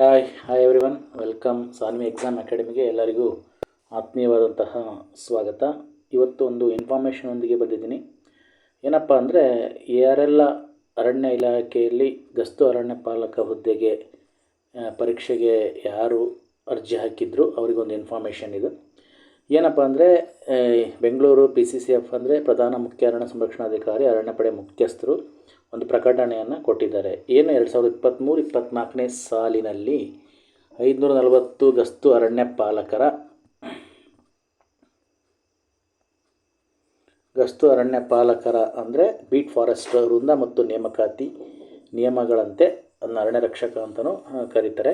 Hi hi everyone welcome Sanvi exam ಅಕಾಡೆಮಿಗೆ ಎಲ್ಲರಿಗೂ ಆತ್ಮೀಯವಾದಂತಹ ಸ್ವಾಗತ. ಇವತ್ತು ಒಂದು ಇನ್ಫಾರ್ಮೇಷನೊಂದಿಗೆ ಬಂದಿದ್ದೀನಿ. ಏನಪ್ಪ ಅಂದರೆ ಯಾರೆಲ್ಲ ಅರಣ್ಯ ಇಲಾಖೆಯಲ್ಲಿ ಗಸ್ತು ಅರಣ್ಯ ಪಾಲಕ ಹುದ್ದೆಗೆ ಪರೀಕ್ಷೆಗೆ ಯಾರು ಅರ್ಜಿ ಹಾಕಿದ್ರು ಅವರಿಗೊಂದು ಇನ್ಫಾರ್ಮೇಷನ್ ಇದು. ಏನಪ್ಪ ಅಂದರೆ Bengaluru P C C F ಅಂದರೆ ಪ್ರಧಾನ ಮುಖ್ಯ ಅರಣ್ಯ ಸಂರಕ್ಷಣಾಧಿಕಾರಿ, ಅರಣ್ಯ ಪಡೆ ಮುಖ್ಯಸ್ಥರು. ಒಂದು ಪ್ರಕಟಣೆಯನ್ನು ಕೊಟ್ಟಿದ್ದಾರೆ. ಏನು? ಎರಡು ಸಾವಿರದ ಇಪ್ಪತ್ತ್ಮೂರು ಇಪ್ಪತ್ತ್ನಾಲ್ಕನೇ ಸಾಲಿನಲ್ಲಿ ಐದುನೂರ ನಲವತ್ತು ಗಸ್ತು ಅರಣ್ಯ ಪಾಲಕರ ಗಸ್ತು ಅರಣ್ಯ ಪಾಲಕರ ಅಂದರೆ ಬೀಟ್ ಫಾರೆಸ್ಟ್ ವೃಂದ ಮತ್ತು ನೇಮಕಾತಿ ನಿಯಮಗಳಂತೆ ಅದನ್ನ ಅರಣ್ಯ ರಕ್ಷಕ ಅಂತಲೂ ಕರೀತಾರೆ.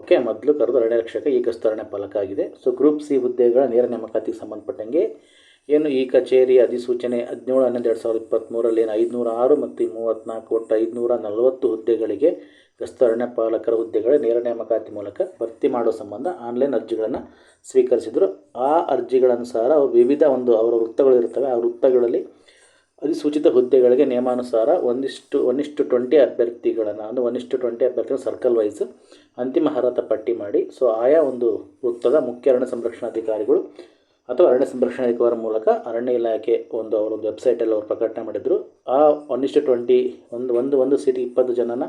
ಓಕೆ, ಮೊದಲು ಕರೆದು ಅರಣ್ಯ ರಕ್ಷಕ ಈ ಗಸ್ತು ಅರಣ್ಯ ಪಾಲಕ ಆಗಿದೆ. ಸೊ ಗ್ರೂಪ್ ಸಿ ಹುದ್ದೆಗಳ ನೇರ ನೇಮಕಾತಿಗೆ ಸಂಬಂಧಪಟ್ಟಂಗೆ ಏನು ಈ ಕಚೇರಿ ಅಧಿಸೂಚನೆ ಹದಿನೇಳು ಹನ್ನೊಂದು ಎರಡು ಸಾವಿರದ ಇಪ್ಪತ್ತ್ಮೂರಲ್ಲಿ ಐದುನೂರ ಆರು ಮತ್ತು ಮೂವತ್ತ್ನಾಲ್ಕು ಒಟ್ಟು ಐದುನೂರ ನಲವತ್ತು ಹುದ್ದೆಗಳಿಗೆ ಗಸ್ತು ಅರಣ್ಯ ಪಾಲಕರ ಹುದ್ದೆಗಳ ನೇರ ನೇಮಕಾತಿ ಮೂಲಕ ಭರ್ತಿ ಮಾಡೋ ಸಂಬಂಧ ಆನ್ಲೈನ್ ಅರ್ಜಿಗಳನ್ನು ಸ್ವೀಕರಿಸಿದರು. ಆ ಅರ್ಜಿಗಳನುಸಾರ ವಿವಿಧ ಒಂದು ಅವರ ವೃತ್ತಗಳು ಇರ್ತವೆ ಆ ವೃತ್ತಗಳಲ್ಲಿ ಅಧಿಸೂಚಿತ ಹುದ್ದೆಗಳಿಗೆ ನಿಯಮಾನುಸಾರ ಒಂದಿಷ್ಟು ಒಂದಿಷ್ಟು ಟ್ವೆಂಟಿ ಅಭ್ಯರ್ಥಿಗಳನ್ನು, ಅಂದರೆ ಒಂದಿಷ್ಟು ಟ್ವೆಂಟಿ ಅಭ್ಯರ್ಥಿಗಳು ಸರ್ಕಲ್ ವೈಸ್ ಅಂತಿಮ ಅರ್ಹತಾ ಪಟ್ಟಿ ಮಾಡಿ. ಸೊ, ಆಯಾ ಒಂದು ವೃತ್ತದ ಮುಖ್ಯ ಅರಣ್ಯ ಸಂರಕ್ಷಣಾಧಿಕಾರಿಗಳು ಅಥವಾ ಅರಣ್ಯ ಸಂರಕ್ಷಣಾಧಿಕಾರಿ ಮೂಲಕ ಅರಣ್ಯ ಇಲಾಖೆ ಒಂದು ಅವರೊಂದು ವೆಬ್ಸೈಟಲ್ಲಿ ಅವರು ಪ್ರಕಟಣೆ ಮಾಡಿದರು. ಆ ಒನ್ ಇಷ್ಟು ಟ್ವೆಂಟಿ ಒಂದು ಒಂದು ಒಂದು ಸೀಟಿಗೆ ಇಪ್ಪತ್ತು ಜನನ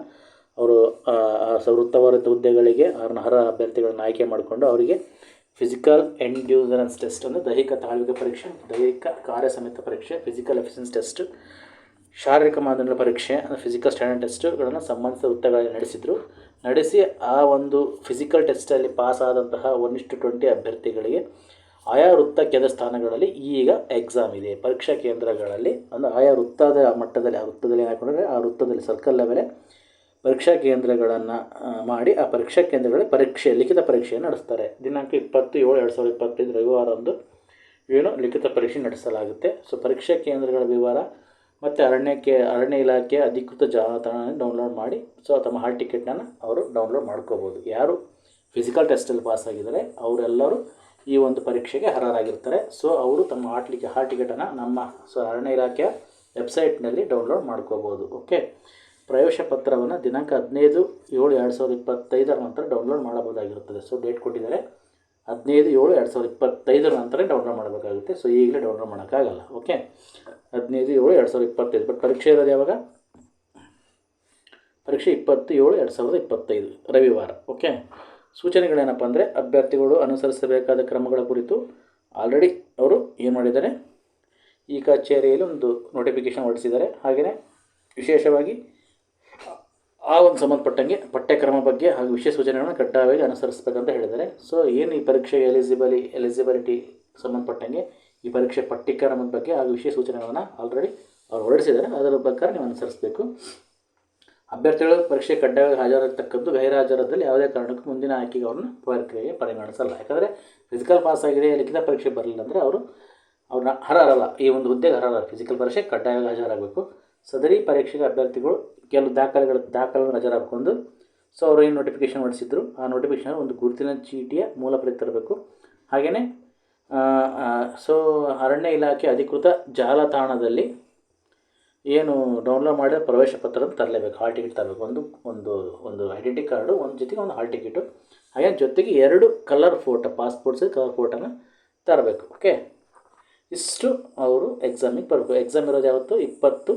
ಅವರು, ಆ ಆ ಸ ವೃತ್ತವಾರದ ಹುದ್ದೆಗಳಿಗೆ, ಅವ್ರನ್ನ ಅರ್ಹ ಅಭ್ಯರ್ಥಿಗಳನ್ನು ಆಯ್ಕೆ ಮಾಡಿಕೊಂಡು ಅವರಿಗೆ ಫಿಸಿಕಲ್ ಎಂಡ್ಯೂಸರೆನ್ಸ್ ಟೆಸ್ಟ್ ಅಂದರೆ ದೈಹಿಕ ತಾಳ್ವಿಕೆ ಪರೀಕ್ಷೆ, ದೈಹಿಕ ಕಾರ್ಯಸಮಿತ ಪರೀಕ್ಷೆ ಫಿಸಿಕಲ್ ಎಫಿಷಿಯನ್ಸ್ ಟೆಸ್ಟ್ ಶಾರೀರಿಕ ಮಾನದಂಡ ಪರೀಕ್ಷೆ, ಅಂದರೆ ಫಿಸಿಕಲ್ ಸ್ಟ್ಯಾಂಡರ್ಡ್ ಟೆಸ್ಟ್ಗಳನ್ನು ಸಂಬಂಧಿಸಿದ ವೃತ್ತಗಳಲ್ಲಿ ನಡೆಸಿದರು. ನಡೆಸಿ ಆ ಒಂದು ಫಿಸಿಕಲ್ ಟೆಸ್ಟಲ್ಲಿ ಪಾಸ್ ಆದಂತಹ ಒನ್ ಇಷ್ಟು ಟ್ವೆಂಟಿ ಅಭ್ಯರ್ಥಿಗಳಿಗೆ ಆಯಾ ವೃತ್ತ ಕೆದ ಸ್ಥಾನಗಳಲ್ಲಿ ಈಗ ಎಕ್ಸಾಮ್ ಇದೆ. ಪರೀಕ್ಷಾ ಕೇಂದ್ರಗಳಲ್ಲಿ, ಅಂದರೆ ಆಯಾ ವೃತ್ತದ ಮಟ್ಟದಲ್ಲಿ, ಆ ವೃತ್ತದಲ್ಲಿ ಹಾಕೊಂಡ್ರೆ, ಆ ವೃತ್ತದಲ್ಲಿ ಸರ್ಕಲ್ ಲೆವೆಲೆ ಪರೀಕ್ಷಾ ಕೇಂದ್ರಗಳನ್ನು ಮಾಡಿ ಆ ಪರೀಕ್ಷಾ ಕೇಂದ್ರಗಳಲ್ಲಿ ಪರೀಕ್ಷೆ, ಲಿಖಿತ ಪರೀಕ್ಷೆಯನ್ನು ನಡೆಸ್ತಾರೆ. ದಿನಾಂಕ ಇಪ್ಪತ್ತು ಏಳು ಎರಡು ಸಾವಿರದ ಇಪ್ಪತ್ತೈದು ರವಿವಾರಂದು ಏನು ಲಿಖಿತ ಪರೀಕ್ಷೆ ನಡೆಸಲಾಗುತ್ತೆ. ಸೊ ಪರೀಕ್ಷಾ ಕೇಂದ್ರಗಳ ವಿವರ ಮತ್ತು ಅರಣ್ಯಕ್ಕೆ ಅರಣ್ಯ ಇಲಾಖೆಯ ಅಧಿಕೃತ ಜಾಲತಾಣ ಡೌನ್ಲೋಡ್ ಮಾಡಿ ಸೊ ತಮ್ಮ ಹಾಲ್ ಟಿಕೆಟ್ನ ಅವರು ಡೌನ್ಲೋಡ್ ಮಾಡ್ಕೋಬೋದು. ಯಾರು ಫಿಸಿಕಲ್ ಟೆಸ್ಟಲ್ಲಿ ಪಾಸ್ ಆಗಿದ್ದಾರೆ, ಅವರೆಲ್ಲರೂ ಈ ಒಂದು ಪರೀಕ್ಷೆಗೆ ಅರ್ಹರಾಗಿರ್ತಾರೆ. ಸೊ ಅವರು ತಮ್ಮ ಹಾಲ್ ಹಾ ಟಿಕೆಟನ್ನು ನಮ್ಮ ಸೊ, ಅರಣ್ಯ ಇಲಾಖೆಯ ವೆಬ್ಸೈಟ್ನಲ್ಲಿ ಡೌನ್ಲೋಡ್ ಮಾಡ್ಕೋಬೋದು. ಓಕೆ ಪ್ರವೇಶ ಪತ್ರವನ್ನು ದಿನಾಂಕ ಹದಿನೈದು ಏಳು ಎರಡು ಸಾವಿರದ ಇಪ್ಪತ್ತೈದರ ನಂತರ ಡೌನ್ಲೋಡ್ ಮಾಡಬಹುದಾಗಿರುತ್ತದೆ. ಸೊ ಡೇಟ್ ಕೊಟ್ಟಿದ್ದಾರೆ. ಹದಿನೈದು ಏಳು ಎರಡು ಸಾವಿರದ ಇಪ್ಪತ್ತೈದರ ನಂತರ ಡೌನ್ಲೋಡ್ ಮಾಡಬೇಕಾಗುತ್ತೆ. ಸೊ ಈಗಲೇ ಡೌನ್ಲೋಡ್ ಮಾಡೋಕ್ಕಾಗಲ್ಲ. ಓಕೆ ಹದಿನೈದು ಏಳು ಎರಡು ಸಾವಿರದ ಇಪ್ಪತ್ತೈದು. ಬಟ್ ಪರೀಕ್ಷೆ ಇರೋದು ಯಾವಾಗ? ಪರೀಕ್ಷೆ ಇಪ್ಪತ್ತು ಏಳು ಎರಡು ಸಾವಿರದ ಇಪ್ಪತ್ತೈದು, ರವಿವಾರ. ಓಕೆ ಸೂಚನೆಗಳೇನಪ್ಪ ಅಂದರೆ ಅಭ್ಯರ್ಥಿಗಳು ಅನುಸರಿಸಬೇಕಾದ ಕ್ರಮಗಳ ಕುರಿತು ಆಲ್ರೆಡಿ ಅವರು ಏನು ಮಾಡಿದ್ದಾರೆ? ಈ ಕಚೇರಿಯಲ್ಲಿ ಒಂದು ನೋಟಿಫಿಕೇಶನ್ ಹೊರಡಿಸಿದ್ದಾರೆ. ಹಾಗೆಯೇ ವಿಶೇಷವಾಗಿ ಆ ಒಂದು ಸಂಬಂಧಪಟ್ಟಂಗೆ ಪಠ್ಯಕ್ರಮ ಬಗ್ಗೆ ಹಾಗೂ ವಿಷಯ ಸೂಚನೆಗಳನ್ನು ಕಡ್ಡಾಯವಾಗಿ ಅನುಸರಿಸಬೇಕಂತ ಹೇಳಿದ್ದಾರೆ. ಸೊ ಏನು ಈ ಪರೀಕ್ಷೆಗೆ ಎಲಿಜಿಬಲಿ ಎಲಿಜಿಬಿಲಿಟಿ ಸಂಬಂಧಪಟ್ಟಂಗೆ ಈ ಪರೀಕ್ಷೆ ಪಠ್ಯಕ್ರಮದ ಬಗ್ಗೆ ಹಾಗೂ ವಿಷಯ ಸೂಚನೆಗಳನ್ನು ಆಲ್ರೆಡಿ ಅವ್ರು ಹೊರಡಿಸಿದ್ದಾರೆ. ಅದರ ಪ್ರಕಾರ ನೀವು ಅನುಸರಿಸಬೇಕು. ಅಭ್ಯರ್ಥಿಗಳು ಪರೀಕ್ಷೆ ಕಡ್ಡಾಯವಾಗಿ ಹಾಜರಾಗತಕ್ಕದ್ದು ಗೈರಾಜರದಲ್ಲಿ ಯಾವುದೇ ಕಾರಣಕ್ಕೂ ಮುಂದಿನ ಆಯ್ಕೆಗೆ ಅವ್ರನ್ನ ಪ್ರಕ್ರಿಯೆಗೆ ಪರಿಗಣಿಸಲ್ಲ. ಯಾಕಂದರೆ ಫಿಸಿಕಲ್ ಪಾಸ್ ಆಗಿದೆ ಲಿಖಿತ ಪರೀಕ್ಷೆ ಬರಲಿಲ್ಲ ಅಂದರೆ ಅವರು ಅವ್ರನ್ನ ಅರ್ಹರಲ್ಲ ಈ ಒಂದು ಹುದ್ದೆಗೆ ಅರ್ಹರಲ್ಲ ಫಿಸಿಕಲ್ ಪರೀಕ್ಷೆ ಕಡ್ಡಾಯವಾಗಿ ಹಾಜರಾಗಬೇಕು. ಸದರಿ ಪರೀಕ್ಷೆಗೆ ಅಭ್ಯರ್ಥಿಗಳು ಕೆಲವು ದಾಖಲೆಗಳ ದಾಖಲೆಗಳನ್ನು ಹಾಜರಾಕೊಂಡು ಸೊ ಅವರು ಏನು ನೋಟಿಫಿಕೇಷನ್ ಮಾಡಿಸಿದ್ರು, ಆ ನೋಟಿಫಿಕೇಷನ್ ಒಂದು ಗುರುತಿನ ಚೀಟಿಯ ಮೂಲ ಪ್ರತಿ ತರಬೇಕು. ಹಾಗೆಯೇ ಸೊ ಅರಣ್ಯ ಇಲಾಖೆ ಅಧಿಕೃತ ಜಾಲತಾಣದಲ್ಲಿ ಏನು ಡೌನ್ಲೋಡ್ ಮಾಡಿದ ಪ್ರವೇಶ ಪತ್ರವನ್ನು ತರಲೇಬೇಕು ಹಾಲ್ ಟಿಕೆಟ್ ತರಬೇಕು. ಒಂದು ಒಂದು ಒಂದು ಐಡೆಂಟಿ ಕಾರ್ಡು ಒಂದು ಜೊತೆಗೆ ಒಂದು ಹಾಲ್ ಟಿಕೆಟು ಹಾಗೆ ಜೊತೆಗೆ ಎರಡು colour photo passport size colour ಫೋಟೋನ ತರಬೇಕು ಓಕೆ ಇಷ್ಟು ಅವರು ಎಕ್ಸಾಮಿಗೆ ಬರಬೇಕು. ಎಕ್ಸಾಮ್ ಇರೋದು ಯಾವತ್ತು? ಇಪ್ಪತ್ತು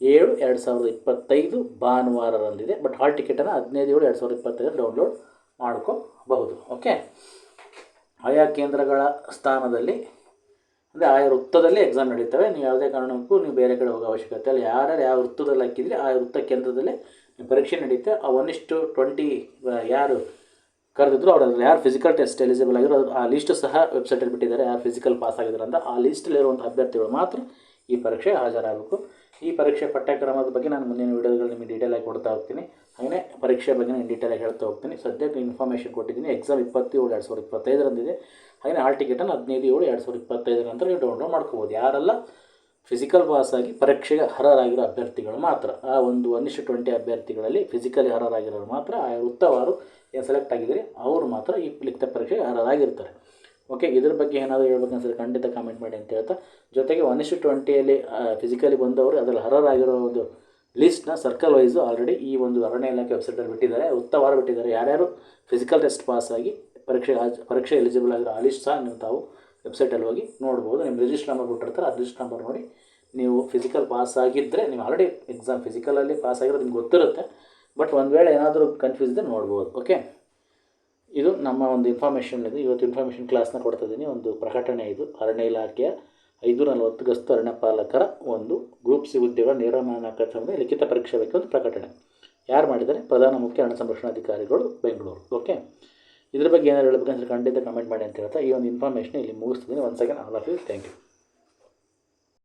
ಏಳು ಎರಡು ಸಾವಿರದ ಇಪ್ಪತ್ತೈದು ಭಾನುವಾರರಂದಿದೆ ಬಟ್ ಹಾಲ್ ಟಿಕೆಟನ್ನು ಹದಿನೈದು ಏಳು ಎರಡು ಸಾವಿರದ ಇಪ್ಪತ್ತೈದು ಡೌನ್ಲೋಡ್ ಮಾಡ್ಕೋಬಹುದು ಓಕೆ ಆಯಾ ಕೇಂದ್ರಗಳ ಸ್ಥಾನದಲ್ಲಿ ಅಂದರೆ ಆಯಾ ವೃತ್ತದಲ್ಲಿ ಎಕ್ಸಾಮ್ ನಡೀತವೆ. ನೀವು ಯಾವುದೇ ಕಾರಣಕ್ಕೂ ನೀವು ಬೇರೆ ಕಡೆ ಹೋಗೋ ಅವಶ್ಯಕತೆ ಇಲ್ಲ. ಯಾರ್ಯಾರು ಯಾವ ವೃತ್ತದಲ್ಲಿ ಹಾಕಿದರೆ ಆ ವೃತ್ತ ಕೇಂದ್ರದಲ್ಲೇ ಪರೀಕ್ಷೆ ನಡೀತೆ. ಆ ಒನ್ ಇಷ್ಟು ಟ್ವೆಂಟಿ ಯಾರು ಕರೆದಿದ್ರು ಅವರಲ್ಲಿ ಯಾರು ಫಿಸಿಕಲ್ ಟೆಸ್ಟ್ ಎಲಿಜಿಬಲ್ ಆಗಿರೋ ಆ ಲೀಸ್ಟು ಸಹ ವೆಬ್ಸೈಟಲ್ಲಿ ಬಿಟ್ಟಿದ್ದಾರೆ. ಯಾರು ಫಿಸಿಕಲ್ ಪಾಸ್ ಆಗಿದ್ರು ಅಂತ ಆ ಲೀಸ್ಟಲ್ಲಿರುವಂಥ ಅಭ್ಯರ್ಥಿಗಳು ಮಾತ್ರ ಈ ಪರೀಕ್ಷೆ ಹಾಜರಾಗಬೇಕು. ಈ ಪರೀಕ್ಷೆ ಪಠ್ಯಕ್ರಮದ ಬಗ್ಗೆ ನಾನು ಮುಂದಿನ ವೀಡಿಯೋಗಳು ನಿಮಗೆ ಡೀಟೇಲಾಗಿ ಕೊಡ್ತಾ ಹೋಗ್ತೀನಿ. ಹಾಗೆಯೇ ಪರೀಕ್ಷೆ ಬಗ್ಗೆ ನಾನು ಡೀಟೇಲಾಗಿ ಹೇಳ್ತಾ ಹೋಗ್ತೀನಿ. ಸದ್ಯಕ್ಕೆ ಇನ್ಫಾರ್ಮೇಷನ್ ಕೊಟ್ಟಿದ್ದೀನಿ. ಎಕ್ಸಾಮ್ ಇಪ್ಪತ್ತೇಳು, ಎರಡು ಸಾವಿರದ ಇಪ್ಪತ್ತೈದರಂದಿದೆ ಹಾಗೆಯೇ ಹಾಲ್ ಟಿಕೆಟನ್ನು ಹದಿನೈದು, ಏಳು, ಎರಡು ಸಾವಿರದ ಇಪ್ಪತ್ತೈದರ ನಂತರ ನೀವು ಡೌನ್ಲೋಡ್ ಮಾಡ್ಕೋಬೋದು. ಯಾರೆಲ್ಲ? ಫಿಸಿಕಲ್ ಪಾಸ್ ಆಗಿ ಪರೀಕ್ಷೆಗೆ ಹರರಾಗಿರೋ ಅಭ್ಯರ್ಥಿಗಳು ಮಾತ್ರ. ಆ ಒಂದು ಒನ್ ಇಷ್ಟು ಟ್ವೆಂಟಿ ಅಭ್ಯರ್ಥಿಗಳಲ್ಲಿ ಫಿಸಿಕಲಿ ಹರರಾಗಿರೋರು ಮಾತ್ರ. ಆ ಉತ್ತವಾರು ಏನು ಸೆಲೆಕ್ಟ್ ಆಗಿದ್ದರೆ, ಅವರು ಮಾತ್ರ ಈ ಲಿಖಿತ ಪರೀಕ್ಷೆಗೆ ಹರರಾಗಿರ್ತಾರೆ ಓಕೆ ಇದ್ರ ಬಗ್ಗೆ ಏನಾದರೂ ಹೇಳ್ಬೇಕನ್ಸಿದ್ರೆ ಖಂಡಿತ ಕಾಮೆಂಟ್ ಮಾಡಿ ಅಂತ ಹೇಳ್ತಾ. ಜೊತೆಗೆ ಒನ್ ಇಷ್ಟು ಟ್ವೆಂಟಿಯಲ್ಲಿ ಫಿಸಿಕಲಿ ಬಂದವರು, ಅದರಲ್ಲಿ ಅರ್ಹರಾಗಿರೋ ಒಂದು ಲಿಸ್ಟ್ನ ಸರ್ಕಲ್ ವೈಸು ಆಲ್ರೆಡಿ ಈ ಒಂದು ಅರಣ್ಯ ಇಲಾಖೆ ವೆಬ್ಸೈಟಲ್ಲಿ ಬಿಟ್ಟಿದ್ದಾರೆ. ಉತ್ತವಾರ ಬಿಟ್ಟಿದ್ದಾರೆ. ಯಾರ್ಯಾರು ಫಿಸಿಕಲ್ ಟೆಸ್ಟ್ ಪಾಸ್ ಆಗಿ ಪರೀಕ್ಷೆ ಪರೀಕ್ಷೆ ಎಲಿಜಿಬಲ್ ಆಗಿರೋ ಆ ಲಿಸ್ಟ್ ಸಹ ನೀವು ತಾವು ವೆಬ್ಸೈಟಲ್ಲಿ ಹೋಗಿ ನೋಡ್ಬೋದು. ನಿಮ್ಮ ರಿಜಿಸ್ಟರ್ ನಂಬರ್ ಕೊಟ್ಟಿರ್ತಾರೆ. ಆ ರಿಜಿಸ್ಟರ್ ನಂಬರ್ ನೋಡಿ ನೀವು ಫಿಸಿಕಲ್ ಪಾಸ್ ಆಗಿದ್ದರೆ ನೀವು ಆಲ್ರೆಡಿ ಎಕ್ಸಾಮ್ ಫಿಸಿಕಲಲ್ಲಿ ಪಾಸ್ ಆಗಿರೋದು ನಿಮ್ಗೆ ಗೊತ್ತಿರುತ್ತೆ. ಬಟ್ ಒಂದು ವೇಳೆ ಏನಾದರೂ ಕನ್ಫ್ಯೂಸ್ ಇದ್ದರೆ ನೋಡ್ಬೋದು. ಓಕೆ ಇದು ನಮ್ಮ ಒಂದು ಇನ್ಫಾರ್ಮೇಷನ್ ಇದು ಇವತ್ತು ಇನ್ಫಾರ್ಮೇಷನ್ ಕ್ಲಾಸ್ನ ಕೊಡ್ತಾ ಇದ್ದೀನಿ. ಒಂದು ಪ್ರಕಟಣೆ ಇದು. ಅರಣ್ಯ ಇಲಾಖೆಯ ಐದು ನಲವತ್ತು ಗಸ್ತು ಅರಣ್ಯ ಪಾಲಕರ ಒಂದು ಗ್ರೂಪ್ ಸಿ ಹುದ್ದೆಗಳ ನೇರಮಾನಕ ಸಂಬಂಧ ಲಿಖಿತ ಪರೀಕ್ಷೆ ಬಗ್ಗೆ ಒಂದು ಪ್ರಕಟಣೆ. ಯಾರು ಮಾಡಿದ್ದಾರೆ? ಪ್ರಧಾನ ಮುಖ್ಯ ಅರಣ್ಯ ಸಂರಕ್ಷಣಾಧಿಕಾರಿಗಳು ಬೆಂಗಳೂರು. ಓಕೆ ಇದ್ರ ಬಗ್ಗೆ ಏನಾದ್ರು ಹೇಳಬೇಕಂದ್ರೆ ಖಂಡಿತ ಕಮೆಂಟ್ ಮಾಡಿ ಅಂತ ಹೇಳ್ತಾ ಈ ಒಂದು ಇನ್ಫಾರ್ಮೇಷನ್ ಇಲ್ಲಿ ಮುಗಿಸ್ತಿದ್ದೀನಿ. ಒಂದು second all of you thank you